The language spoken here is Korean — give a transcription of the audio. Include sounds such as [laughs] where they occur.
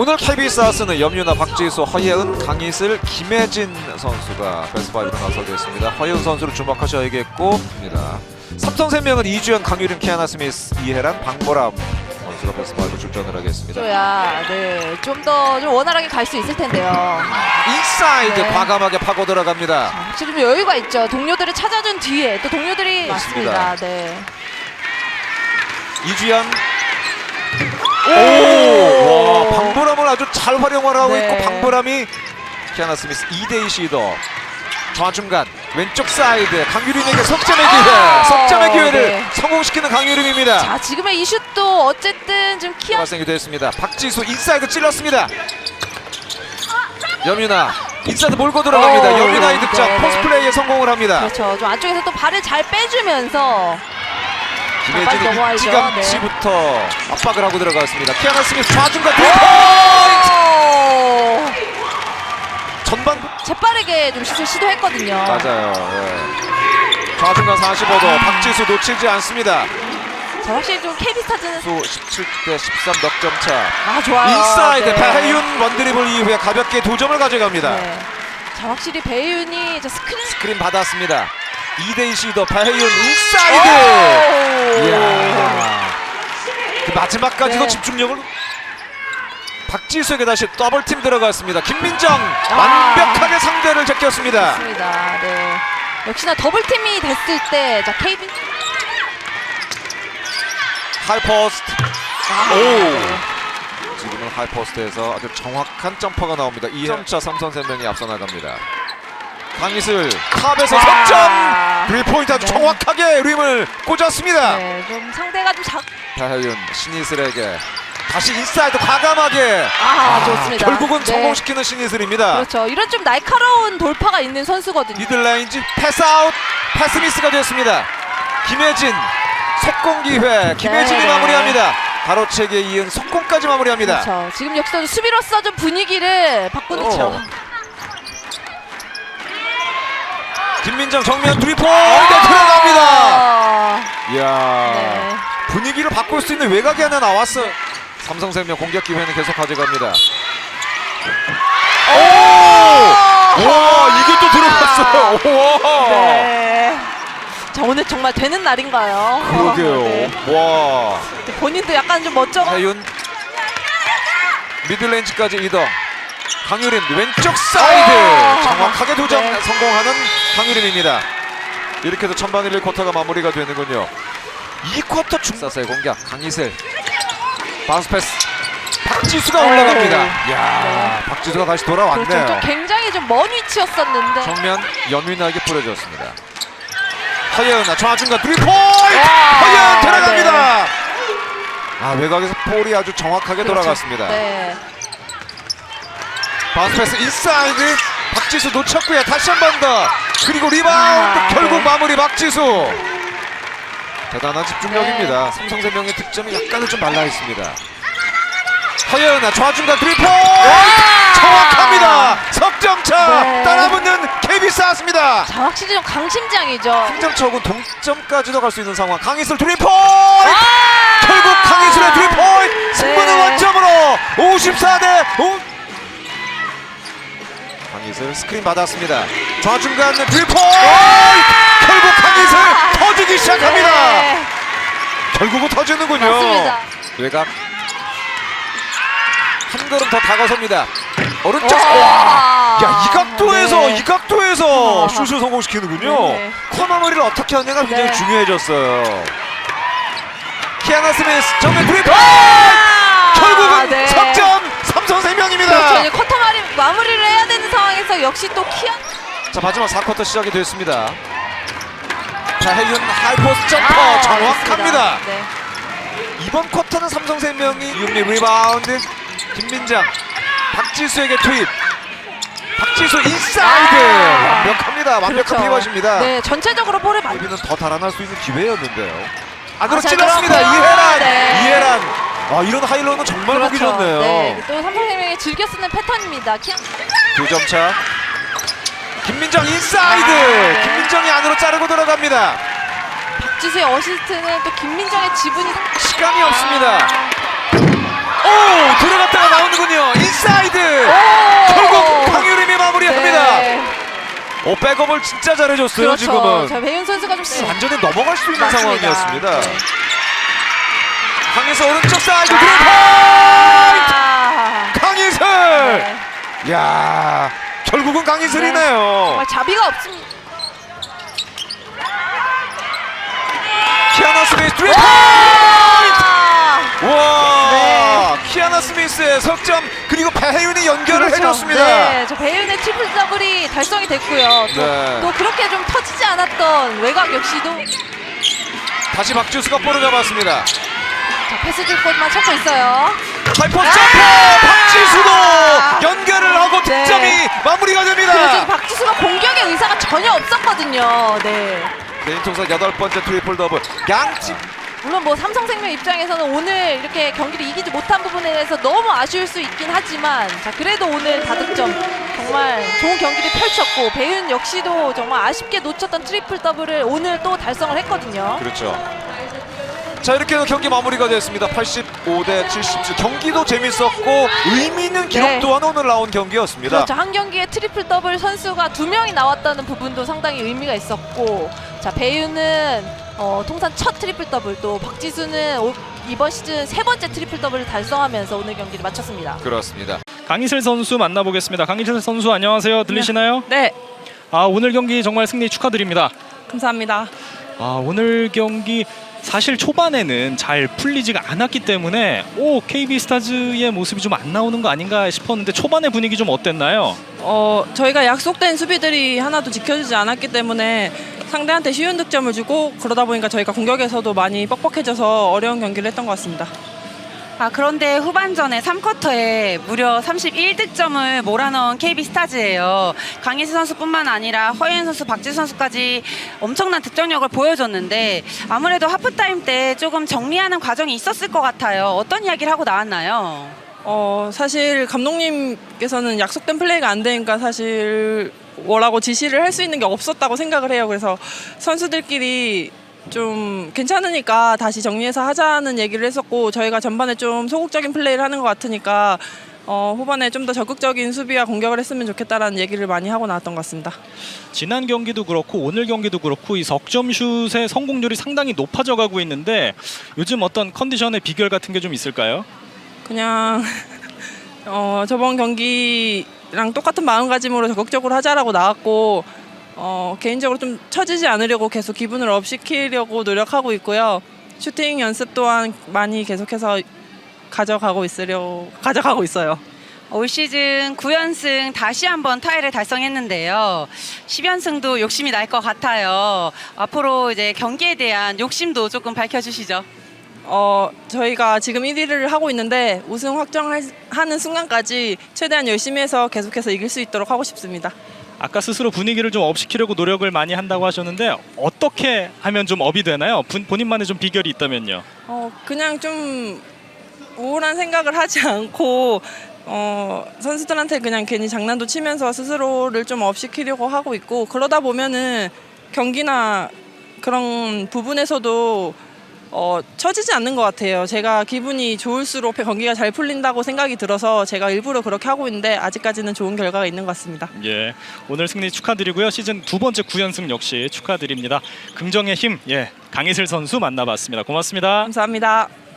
오늘 KBS 아스는 염유나 박지수, 허예은, 강희슬, 김혜진 선수가 베스트 5로 나서게 했습니다. 허예은 선수를 주목하셔야겠고 입니다. 삼성 생명은 이주연, 강유림, 키아나 스미스, 이혜란, 방보람 선수가 베스트 5 출전을 하겠습니다. 줘야 네, 좀 더 좀 원활하게 갈 수 있을 텐데요. 인사이드 네. 과감하게 파고 들어갑니다. 확실히 좀 여유가 있죠. 동료들을 찾아준 뒤에 또 동료들이 맞습니다. 맞습니다. 네. 이주연 오! 아주 잘 활용을 하고 네. 있고 방보람이 키아나 스미스 2대2 시도 좌중간 왼쪽 사이드 강유림에게 석점의 기회 아, 석점의 기회를 네. 성공시키는 강유림입니다 자, 지금의 이 슛도 어쨌든 좀 키아 발생이 됐습니다 박지수 인사이드 찔렀습니다 염유나 인사이드 몰고 들어갑니다 오, 염유나의 득점 네, 네. 포스플레이에 성공을 합니다 그렇죠. 좀 안쪽에서 또 발을 잘 빼주면서 김혜진이. 일찌감치부터 압박을 하고 들어갔습니다 키아나 스미스 좌중간 두 오! 전반 재빠르게 좀 슛을 시도했거든요. 맞아요. 예. 좌중간 45도 박지수 놓치지 않습니다. 자, 확실히 좀 KB 스타즈는 수 17대 13 넉점 차. 아 좋아요. 인사이드 네. 배혜윤 원드리블 이후에 가볍게 두 점을 가져갑니다. 네. 자 확실히 배윤이 저 스크린 스크린 받았습니다. 2대2 시도 배혜윤 인사이드. 이야. 그 마지막까지도 네. 집중력을 박지수에게 다시 더블팀 들어갔습니다. 김민정 아. 완벽하게 상대를 제꼈습니다. 맞습니다. 네. 역시나 더블 팀이 됐을 때, 자 KB 하이포스트 아, 오. 네. 지금은 하이포스트에서 아주 정확한 점퍼가 나옵니다. 2점차 삼선생명이 앞서 나갑니다. 강희슬 탑에서 와. 석점 브리포인트 아주 네. 정확하게 림을 꽂았습니다. 네, 좀 상대가 좀 작. 배혜윤 신이슬에게 다시 인사이드 과감하게 아, 좋습니다. 결국은 네. 성공시키는 신이슬입니다. 그렇죠. 이런 좀 날카로운 돌파가 있는 선수거든요. 미들라인지 패스아웃 패스미스가 되었습니다. 김혜진 속공 기회 김혜진이 네. 마무리합니다. 가로채기에 이은 속공까지 마무리합니다. 그렇죠. 지금 역시도 수비로서 좀 분위기를 바꾸는 어. 죠 김민정 정면 드리포인트 들어갑니다. 아, 이야 네. 분위기를 바꿀 수 있는 외곽이 하나 나왔어. 삼성생명 공격 기회는 계속 가져갑니다. 오! 와 이게 또 들어갔어요. 와. 네. 자 오늘 정말 되는 날인가요? 그러게요. [laughs] 네. 와 본인도 약간 좀 멋져. 태윤 미들레인지까지 이동. 강유림 왼쪽 사이드 오! 정확하게 두점 네. 성공하는 강유림입니다. 이렇게 해서 1, 1쿼터가 마무리가 되는군요. 2쿼터 중사사의 공격 강희슬 바운스 패스 박지수가 올라갑니다. 오. 이야 박지수가 다시 그렇죠. 돌아왔네요. 좀 굉장히 좀 먼 위치였었는데. 정면 염윤하게 뿌려졌습니다. 허예은아 좌중간 드리포인트 허예은 들어갑니다. 아 외곽에서 볼이 아주 정확하게 그렇죠. 돌아갔습니다. 네. 바운스 패스 인사이드 박지수 놓쳤고요. 다시 한 번 더. 그리고 리바운드 아, 결국 네. 마무리 박지수. 대단한 집중력입니다. 삼성생명의 득점이 약간은 좀 말라 있습니다. 허예은아 좌중간 드리포인트 정확합니다. 석점차 네. 따라붙는 KBS 아스입니다. 자 확실히 좀 강심장이죠. 승점차 혹은 동점까지도 갈 수 있는 상황. 강희슬 드리포인트 아! 결국 강희슬의 승부는 네. 원점으로 54대 강희슬 스크린 받았습니다 좌중간 드리포인트 결국 강희슬 터지기 시작합니다 네. 결국은 터지는군요 맞습니다. 외곽 한 걸음 더 다가섭니다 오른쪽 와. 야, 이 각도에서 네. 이 각도에서 아. 슛을 성공시키는군요. 네. 커너머리를 어떻게 하느냐가 굉장히 네. 중요해졌어요. 키아나 스미스 정면 드리블 아, 결국은 네. 석점 삼성생명입니다. 그렇죠. 이제 커터 마리, 마무리를 역시 또 키아. 자 마지막 4쿼터 시작이 됐습니다. 자해윤 하이포스 점퍼 아, 정확합니다. 네. 이번 쿼터는 삼성생명이 윤리 리바운드 김민장 박지수에게 투입. 박지수 인사이드 아. 완벽합니다. 완벽한 그렇죠. 피벗입니다. 네, 전체적으로 볼을 많이. 여기는 더 달아날 수 있는 기회였는데요. 안으로 아, 잘 찔렀습니다. 들어갔고요. 이해란, 네. 이해란. 아 이런 하이로는 정말 보기 좋네요. 네, 또 삼성생명이 즐겨 쓰는 패턴입니다. 키아. 두 점 차. 김민정 인사이드. 아, 네. 김민정이 안으로 자르고 들어갑니다. 박지수의 어시스트는 또 김민정의 지분이. 시간이 없습니다. 오! 오 들어갔다가 나오는군요. 인사이드. 결국 강유림이 마무리합니다. 네. 오 백업을 진짜 잘해줬어요 그렇죠. 지금은. 자, 배윤 선수가 좀 완전히 넘어갈 수 있는 맞습니다. 상황이었습니다. 네. 강희슬 오른쪽 사이드 드리블 아, 강희슬. 네. 야 결국은 강희슬이네요. 정말 자비가 없습니다. 키아나 스미스 드리블. 아! 와 네. 키아나 스미스의 석점 그리고 배혜윤이 연결을 그렇죠. 해줬습니다. 네, 저 배윤의 트리플 더블이 달성이 됐고요. 또, 네. 또 그렇게 좀 터지지 않았던 외곽 역시도 다시 박지수가 볼을 잡았습니다. 자, 패스 줄 곳만 찾고 있어요. 하이포스 점프 박지수도 연결을 하고 네. 득점이 마무리가 그리고 됩니다. 지금 박지수가 공격의 의사가 전혀 없었거든요. 네. 개인 통산 여덟 번째 트리플 더블 양팀 물론 뭐 삼성생명 입장에서는 오늘 이렇게 경기를 이기지 못한 부분에 대해서 너무 아쉬울 수 있긴 하지만 자 그래도 오늘 다득점 정말 좋은 경기를 펼쳤고 배윤 역시도 정말 아쉽게 놓쳤던 트리플 더블을 오늘 또 달성을 했거든요. 그렇죠. 자 이렇게 해서 경기 마무리가 됐습니다. 85 대 77 경기도 재밌었고 의미 있는 기록 네. 또한 오늘 나온 경기였습니다. 그렇죠. 한 경기에 트리플 더블 선수가 두 명이 나왔다는 부분도 상당히 의미가 있었고 자 배윤은 어, 통산 첫 트리플 더블 또 박지수는 올- 이번 시즌 세 번째 트리플 더블을 달성하면서 오늘 경기를 마쳤습니다. 그렇습니다. 강희슬 선수 만나보겠습니다. 강희슬 선수 안녕하세요. 들리시나요? 네, 아 오늘 경기 정말 승리 축하드립니다. 감사합니다. 아 오늘 경기 사실 초반에는 잘 풀리지가 않았기 때문에 오 KB 스타즈의 모습이 좀 안 나오는 거 아닌가 싶었는데 초반의 분위기 좀 어땠나요? 어, 저희가 약속된 수비들이 하나도 지켜지지 않았기 때문에 상대한테 쉬운 득점을 주고 그러다 보니까 저희가 공격에서도 많이 뻑뻑해져서 어려운 경기를 했던 것 같습니다. 아, 그런데 후반전에 3쿼터에 무려 31득점을 몰아넣은 KB 스타즈예요. 강희수 선수뿐만 아니라 허예은 선수, 박지수 선수까지 엄청난 득점력을 보여줬는데 아무래도 하프타임 때 조금 정리하는 과정이 있었을 것 같아요. 어떤 이야기를 하고 나왔나요? 어, 사실 감독님께서는 약속된 플레이가 안 되니까 사실 뭐라고 지시를 할 수 있는 게 없었다고 생각을 해요. 그래서 선수들끼리 좀 괜찮으니까 다시 정리해서 하자는 얘기를 했었고 저희가 전반에 좀 소극적인 플레이를 하는 것 같으니까 어, 후반에 좀 더 적극적인 수비와 공격을 했으면 좋겠다라는 얘기를 많이 하고 나왔던 것 같습니다. 지난 경기도 그렇고 오늘 경기도 그렇고 이 석점 슛의 성공률이 상당히 높아져 가고 있는데 요즘 어떤 컨디션의 비결 같은 게 좀 있을까요? 그냥 [laughs] 어, 저번 경기랑 똑같은 마음가짐으로 적극적으로 하자라고 나왔고 어, 개인적으로 좀 처지지 않으려고 계속 기분을 업 시키려고 노력하고 있고요. 슈팅 연습 또한 많이 계속해서 가져가고 있으려 가져가고 있어요. 올 시즌 9연승 다시 한번 타이를 달성했는데요. 10연승도 욕심이 날 것 같아요. 앞으로 이제 경기에 대한 욕심도 조금 밝혀주시죠. 어, 저희가 지금 1위를 하고 있는데 우승 확정하는 순간까지 최대한 열심히 해서 계속해서 이길 수 있도록 하고 싶습니다. 아까 스스로 분위기를 좀 업시키려고 노력을 많이 한다고 하셨는데 어떻게 하면 좀 업이 되나요? 분- 본인만의 좀 비결이 있다면요. 어 그냥 좀 우울한 생각을 하지 [laughs] 않고 어 선수들한테 그냥 괜히 장난도 치면서 스스로를 좀 업시키려고 하고 있고 그러다 보면은 경기나 그런 부분에서도 어 처지지 않는 것 같아요. 제가 기분이 좋을수록 경기가 잘 풀린다고 생각이 들어서 제가 일부러 그렇게 하고 있는데 아직까지는 좋은 결과가 있는 것 같습니다. 예, 오늘 승리 축하드리고요. 시즌 두 번째 9연승 역시 축하드립니다. 긍정의 힘, 예, 강희슬 선수 만나봤습니다. 고맙습니다. 감사합니다.